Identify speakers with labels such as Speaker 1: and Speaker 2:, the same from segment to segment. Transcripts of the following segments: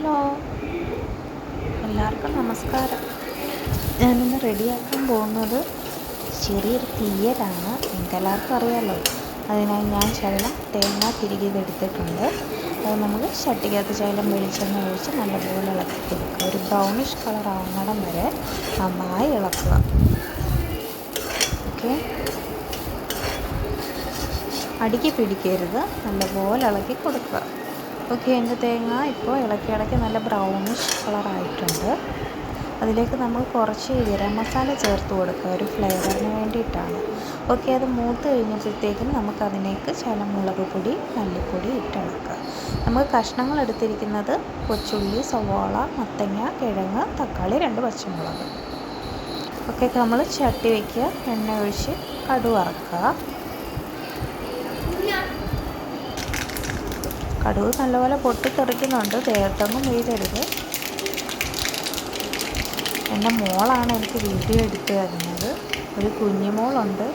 Speaker 1: Hello. എല്ലാവർക്കും നമസ്കാരം. ഞാനിന്ന് റെഡിയാക്കാൻ പോകുന്നത് ചെറിയൊരു തീയലാണ്. നിങ്ങൾക്ക് എല്ലാവർക്കും അറിയാമല്ലോ അതിനായി ഞാൻ ശകലം തേങ്ങ തിരികിയതെടുത്തിട്ടുണ്ട്. അത് നമ്മൾ ചട്ടിക്കകത്ത് ശകലം വെളിച്ചെണ്ണ ഒഴിച്ച് നല്ലപോലെ ഇളക്കി കൊടുക്കുക ഒരു ബ്രൗണിഷ് കളർ ആവുന്നിടം വരെ നന്നായി ഇളക്കുക. ഓക്കെ. അടുക്കി പിടിക്കരുത്. നല്ലപോലെ ഇളക്കി കൊടുക്കുക. ഓക്കെ എന്റെ തേങ്ങ ഇപ്പോൾ ഇളക്കി ഇളക്കി നല്ല ബ്രൗണിഷ് കളറായിട്ടുണ്ട്. അതിലേക്ക് നമ്മൾ കുറച്ച് ഗരം മസാല ചേർത്ത് കൊടുക്കുക ഒരു ഫ്ലേവറിന് വേണ്ടിയിട്ടാണ്. ഓക്കെ അത് മൂത്ത് കഴിഞ്ഞപ്പോഴത്തേക്കും നമുക്കതിലേക്ക് ചില മുളക് പൊടി മല്ലിപ്പൊടി ഇട്ടിളക്കുക. നമുക്ക് കഷ്ണങ്ങൾ എടുത്തിരിക്കുന്നത് കൊച്ചുള്ളി സവാള മത്തങ്ങ കിഴങ്ങ് തക്കാളി രണ്ട് പച്ചമുളക്. ഓക്കെ നമ്മൾ ചട്ടി വയ്ക്കുക എണ്ണ ഒഴിച്ച് കടു കടുക് നല്ലപോലെ പൊട്ടിത്തെറിക്കുന്നുണ്ട്. ദേഹത്തൊന്നും വീഴരുത് എന്റെ മോളാണ് എനിക്ക് വീഡിയോ എടുത്തു തരുന്നത്. ഒരു കുഞ്ഞുമോളുണ്ട്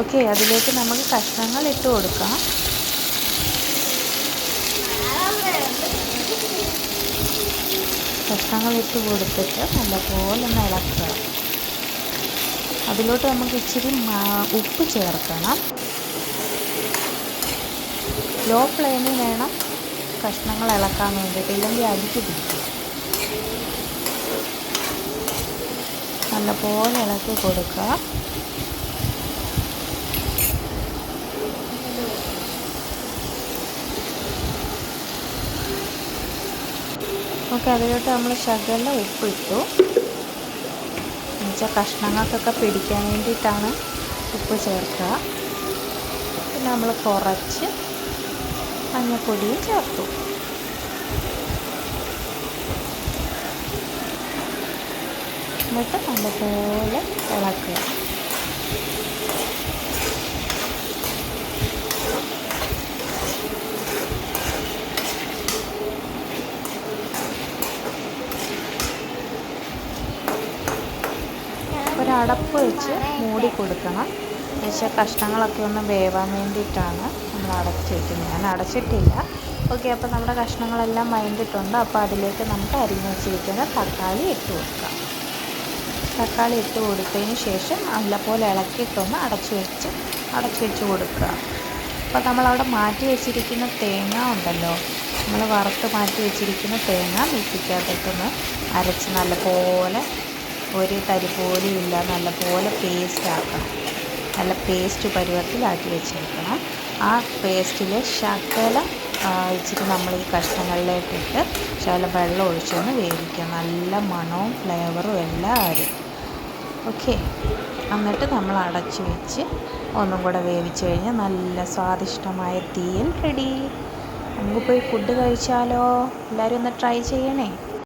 Speaker 1: ഓക്കെ അതിലേക്ക് നമുക്ക് കഷ്ണങ്ങൾ ഇട്ട് കൊടുക്കാം. കഷ്ണങ്ങൾ ഇട്ട് കൊടുത്തിട്ട് നല്ലപോലെ ഒന്ന് ഇളക്കുക അതിലോട്ട് നമുക്ക് ഇച്ചിരി ഉപ്പ് ചേർക്കണം. ലോ ഫ്ലെയിമിൽ വേണം കഷ്ണങ്ങൾ ഇളക്കാൻ വേണ്ടിയിട്ട് ഇല്ലെങ്കിൽ അടിക്ക് പിടിക്കും. നല്ലപോലെ ഇളക്കി കൊടുക്കുക. നമുക്ക് അതിലോട്ട് നമ്മൾ ശകല ഉപ്പിട്ടു. എന്നുവെച്ചാൽ കഷ്ണങ്ങൾക്കൊക്കെ പിടിക്കാൻ വേണ്ടിയിട്ടാണ് ഉപ്പ് ചേർക്കുക. പിന്നെ നമ്മൾ കുറച്ച് മഞ്ഞൾപ്പൊടിയും ചേർത്തു. എന്നിട്ട് നല്ലപോലെ ഇളക്കുക. ഒരടപ്പ് വെച്ച് മൂടി കൊടുക്കണം. എന്നുവെച്ചാൽ കഷ്ണങ്ങളൊക്കെ ഒന്ന് വേവാൻ വേണ്ടിയിട്ടാണ്. നമ്മൾ അടച്ച് വയ്ക്കുന്നത് ഞാൻ അടച്ചിട്ടില്ല. ഓക്കെ അപ്പോൾ നമ്മുടെ കഷ്ണങ്ങളെല്ലാം വഴണ്ടിട്ടുണ്ട് അപ്പോൾ അതിലേക്ക് നമുക്ക് അരിഞ്ഞ് വെച്ചിരിക്കുന്ന തക്കാളി ഇട്ട് കൊടുക്കാം. തക്കാളി ഇട്ട് കൊടുത്തതിന് ശേഷം നല്ലപോലെ ഇളക്കിയിട്ടൊന്ന് അടച്ചു വെച്ച് അടച്ചു വെച്ച് കൊടുക്കുക. അപ്പോൾ നമ്മളവിടെ മാറ്റി വെച്ചിരിക്കുന്ന തേങ്ങ ഉണ്ടല്ലോ. നമ്മൾ വറുത്ത് മാറ്റി വെച്ചിരിക്കുന്ന തേങ്ങ മിക്സിക്കകത്തിട്ടൊന്ന് അരച്ച് നല്ലപോലെ ഒരു തരി പോലും ഇല്ല. നല്ലപോലെ പേസ്റ്റ് ആക്കണം. നല്ല പേസ്റ്റ് പരുവത്തിലാക്കി വെച്ചെടുക്കണം. ആ പേസ്റ്റിൽ ശകല ഇച്ചിരി നമ്മൾ ഈ കഷ്ണങ്ങളിലേക്കിട്ട് ശകലം വെള്ളം ഒഴിച്ചൊന്ന് വേവിക്കുക നല്ല മണവും ഫ്ലേവറും എല്ലാം ആരും ഓക്കെ. എന്നിട്ട് നമ്മൾ അടച്ചു വെച്ച് ഒന്നും കൂടെ വേവിച്ച് കഴിഞ്ഞാൽ നല്ല സ്വാദിഷ്ടമായ തീയൽ റെഡി. നമുക്ക് പോയി ഫുഡ് കഴിച്ചാലോ? എല്ലാവരും ഒന്ന് ട്രൈ ചെയ്യണേ.